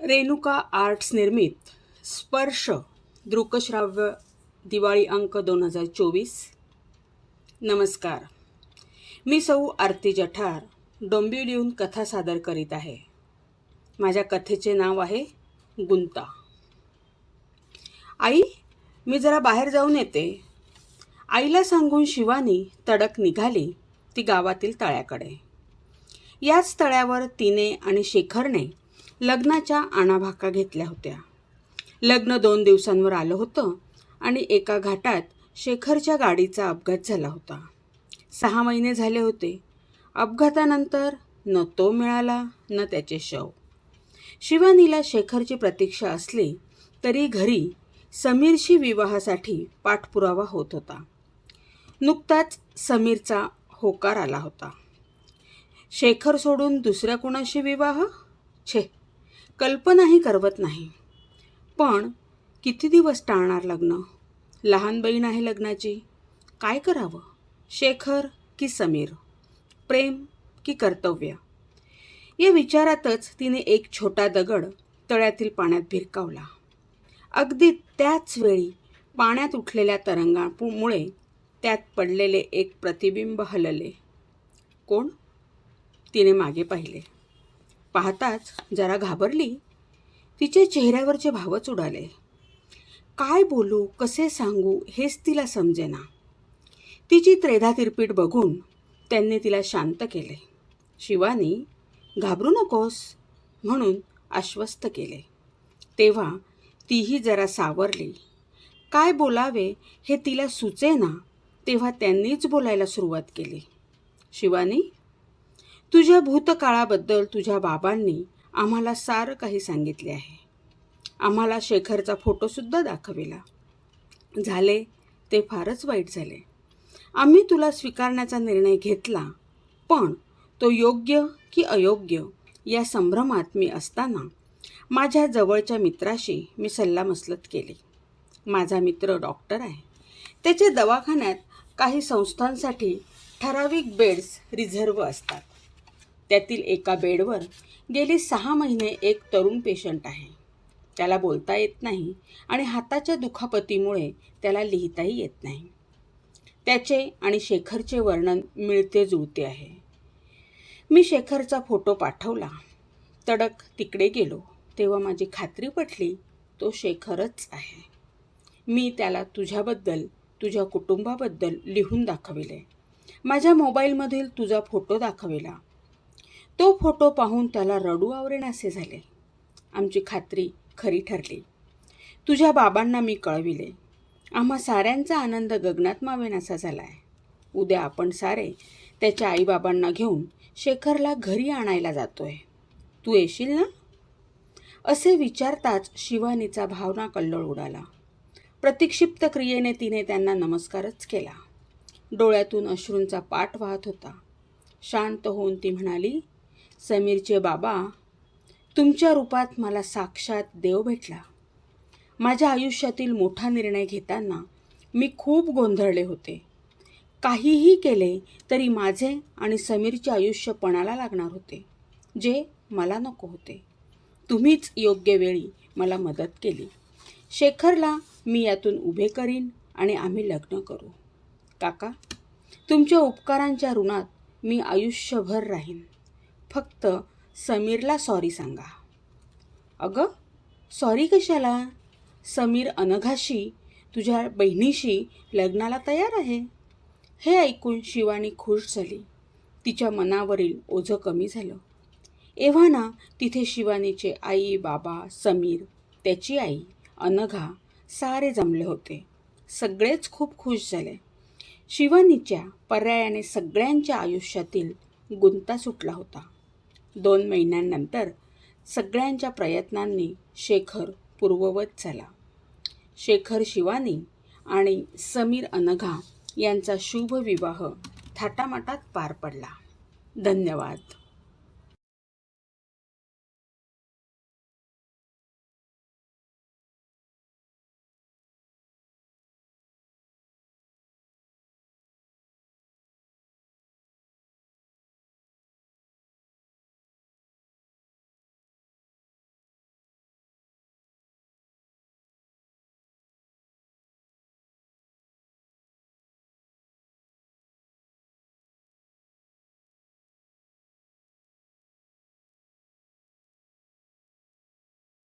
Renuka arts निर्मित स्पर्श दृकश्राव्य दिवाळी अंक दोन हजार चोवीस. नमस्कार. मी सौ आरती जठार डोंबिवलीहून कथा सादर करीत आहे. माझ्या कथेचे नाव आहे गुंता. आई मी जरा बाहेर जाऊन येते. आईला सांगून शिवानी तडक निघाली ती गावातील तळ्याकडे. याच तळ्यावर तिने आणि शेखरने लग्नाच्या आणाभाका घेतल्या होत्या. लग्न दोन दिवसांवर आलं होतं आणि एका घाटात शेखरच्या गाडीचा अपघात झाला होता. सहा महिने झाले होते. अपघातानंतर न तो मिळाला न त्याचे शव. शिवानीला शेखरची प्रतीक्षा असली तरी घरी समीरशी विवाहासाठी पाठपुरावा होत होता. नुकताच समीरचा होकार आला होता. शेखर सोडून दुसऱ्या कुणाशी विवाह? छे कल्पनाही करवत नाही. पण किती दिवस टाळणार लग्न? लहान बहीण आहे लग्नाची. काय करावं? शेखर की समीर? प्रेम की कर्तव्य? या विचारातच तिने एक छोटा दगड तळ्यातील पाण्यात भिरकावला. अगदी त्याच वेळी पाण्यात उठलेल्या तरंगामुळे त्यात पडलेले एक प्रतिबिंब हलले. कोण? तिने मागे पाहिले. पाहताच जरा घाबरली. तिच्या चेहऱ्यावरचे भावच उडाले काय बोलू कसे सांगू हेच तिला समजेना. तिची त्रेधा तिरपीट बघून त्यांनी तिला शांत केले. शिवानी घाबरू नकोस म्हणून आश्वस्त केले. तेव्हा तीही जरा सावरली. काय बोलावे हे तिला सुचेना तेव्हा त्यांनीच बोलायला सुरुवात केली. शिवानी तुझ्या भूतकाळाबद्दल तुझ्या बाबांनी आम्हाला सारं काही सांगितले आहे. आम्हाला शेखरचा फोटोसुद्धा दाखविला. झाले ते फारच वाईट झाले. आम्ही तुला स्वीकारण्याचा निर्णय घेतला पण तो योग्य की अयोग्य या संभ्रमात मी असताना माझ्या जवळच्या मित्राशी मी सल्लामसलत केली. माझा मित्र डॉक्टर आहे. त्याच्या दवाखान्यात काही संस्थांसाठी ठराविक बेड्स रिझर्व असतात. त्यातील एका बेडवर गेली सहा महिने एक तरुण पेशंट आहे. त्याला बोलता येत नाही आणि हाताच्या दुखापतीमुळे त्याला लिहिताही येत नाही. त्याचे आणि शेखरचे वर्णन मिळते जुळते आहे. मी शेखरचा फोटो पाठवला. तडक तिकडे गेलो. तेव्हा माझी खात्री पटली तो शेखरच आहे. मी त्याला तुझ्याबद्दल तुझ्या कुटुंबाबद्दल लिहून दाखविले. माझ्या मोबाईलमधील तुझा फोटो दाखविला. तो फोटो पाहून त्याला रडू आवरेनासे झाले. आमची खात्री खरी ठरली. तुझ्या बाबांना मी कळविले. आम्हा साऱ्यांचा आनंद गगनात मावेनासा झाला आहे उद्या आपण सारे त्याच्या आईबाबांना घेऊन शेखरला घरी आणायला जातोय. तू येशील ना? असे विचारताच शिवानीचा भावना कल्लोळ उडाला. प्रतिक्षिप्त क्रियेने तिने त्यांना नमस्कारच केला. डोळ्यातून अश्रूंचा पाठ वाहत होता. शांत होऊन ती म्हणाली समीरचे बाबा तुमच्या रूपात मला साक्षात देव भेटला. माझ्या आयुष्यातील मोठा निर्णय घेताना मी खूप गोंधळले होते. काहीही केले तरी माझे आणि समीरचे आयुष्य पणाला लागणार होते जे मला नको होते. तुम्हीच योग्य वेळी मला मदत केली. शेखरला मी यातून उभे करीन आणि आम्ही लग्न करू. काका तुमच्या उपकारांच्या ऋणात मी आयुष्यभर राहीन. फक्त समीरला सॉरी सांगा. अगं सॉरी कशाला? समीर अनघाशी तुझ्या बहिणीशी लग्नाला तयार आहे. हे ऐकून शिवानी खुश झाली. तिच्या मनावरील ओझं कमी झालं. एव्हाना तिथे शिवानीचे आई बाबा समीर त्याची आई अनघा सारे जमले होते. सगळेच खूप खुश झाले. शिवानीच्या पर्यायाने सगळ्यांच्या आयुष्यातील गुंता सुटला होता. दोन महिन्यांनंतर सगळ्यांच्या प्रयत्नांनी शेखर पूर्ववत झाला. शेखर शिवानी आणि समीर अनघा यांचा शुभ विवाह थाटामाटात पार पडला. धन्यवाद.